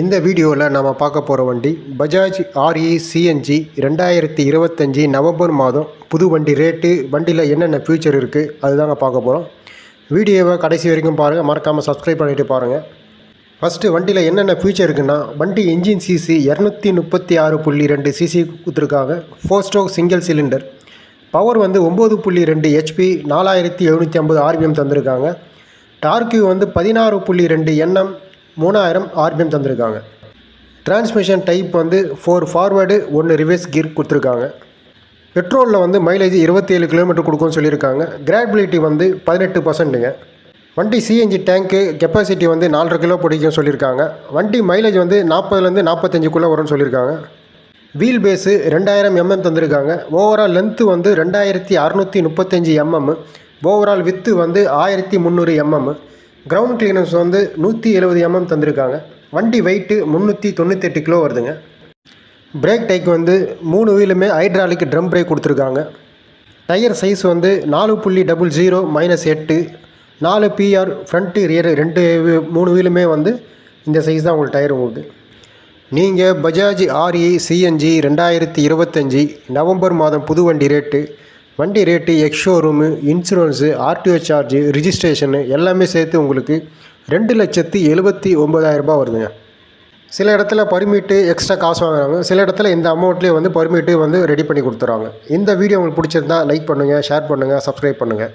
இந்த வீடியோவில் நாம் பார்க்க போகிற வண்டி பஜாஜ் ஆர்இ சிஎன்ஜி ரெண்டாயிரத்தி இருபத்தஞ்சி நவம்பர் மாதம் புது வண்டி ரேட்டு வண்டியில் என்னென்ன ஃபியூச்சர் இருக்குது அதுதாங்க பார்க்க போகிறோம் வீடியோவை கடைசி வரைக்கும் பாருங்கள் மறக்காமல் சப்ஸ்கிரைப் பண்ணிவிட்டு பாருங்கள் ஃபஸ்ட்டு வண்டியில் என்னென்ன ஃபியூச்சர் இருக்குன்னா வண்டி இன்ஜின் சிசி இரநூத்தி முப்பத்தி ஆறு புள்ளி ரெண்டு சிசி கொடுத்துருக்காங்க. Four stroke single cylinder power வந்து ஒம்பது புள்ளி ரெண்டு ஹெச்பி நாலாயிரத்தி எழுநூற்றி ஐம்பது ஆர்பிஎம் தந்திருக்காங்க. டார்க்யூ வந்து பதினாறு புள்ளி ரெண்டு என்எம் மூணாயிரம் ஆர்பிஎம் தந்திருக்காங்க. டிரான்ஸ்மிஷன் டைப் வந்து ஃபோர் ஃபார்வேர்டு ஒன்று ரிவர்ஸ் கியர் கொடுத்துருக்காங்க. பெட்ரோலில் வந்து மைலேஜ் இருபத்தேழு கிலோமீட்டர் கொடுக்கும்னு சொல்லியிருக்காங்க. கிராபிலிட்டி வந்து பதினெட்டு பர்சன்ட்டுங்க வண்டி சிஎன்ஜி டேங்க்கு கெப்பாசிட்டி வந்து நாலரை கிலோ பிடிக்கும் சொல்லியிருக்காங்க. வண்டி மைலேஜ் வந்து நாற்பதுலேருந்து நாற்பத்தஞ்சுக்குள்ளே வரும்னு சொல்லியிருக்காங்க. வீல் பேஸு ரெண்டாயிரம் எம்எம் தந்திருக்காங்க. ஓவரால் லென்த்து வந்து ரெண்டாயிரத்தி அறநூற்றி முப்பத்தஞ்சு எம்எம் ஓவரால் வித்து வந்து ஆயிரத்தி முந்நூறு எம்எம் கிரவுண்ட் கிளீனர்ஸ் வந்து நூற்றி எழுபது எம்எம் தந்திருக்காங்க. வண்டி வெயிட்டு முந்நூற்றி தொண்ணூத்தெட்டு கிலோ வருதுங்க. பிரேக் டைக் வந்து மூணு வீலுமே ஹைட்ராலிக் ட்ரம் பிரேக் கொடுத்துருக்காங்க. டயர் சைஸ் வந்து நாலு புள்ளி டபுள் ஜீரோ மைனஸ் எட்டு. நாலு பிஆர் ஃப்ரண்ட்டு ரியர் ரெண்டு வீ- மூணு வீலுமே வந்து இந்த சைஸ் தான் உங்களுக்கு டயர் உங்களுக்கு நீங்கள் பஜாஜ் ஆர்இ சிஎன்ஜி ரெண்டாயிரத்தி இருபத்தஞ்சி நவம்பர் மாதம் புது வண்டி ரேட்டு வண்டி rate ex showroom insurance RTO charge registration எல்லாமே சேர்த்து உங்களுக்கு ரெண்டு லட்சத்தி எழுபத்தி ஒம்பதாயிரரூபா வருதுங்க. சில இடத்துல பர்மிட்டு எக்ஸ்ட்ரா காசு வாங்குறாங்க. சில இடத்துல இந்த அமௌண்ட்லேயே வந்து பர்மிட்டு வந்து ரெடி பண்ணி கொடுத்துறாங்க இந்த வீடியோ உங்களுக்கு பிடிச்சிருந்தா லைக் பண்ணுங்கள் ஷேர் பண்ணுங்கள் சப்ஸ்கிரைப் பண்ணுங்கள்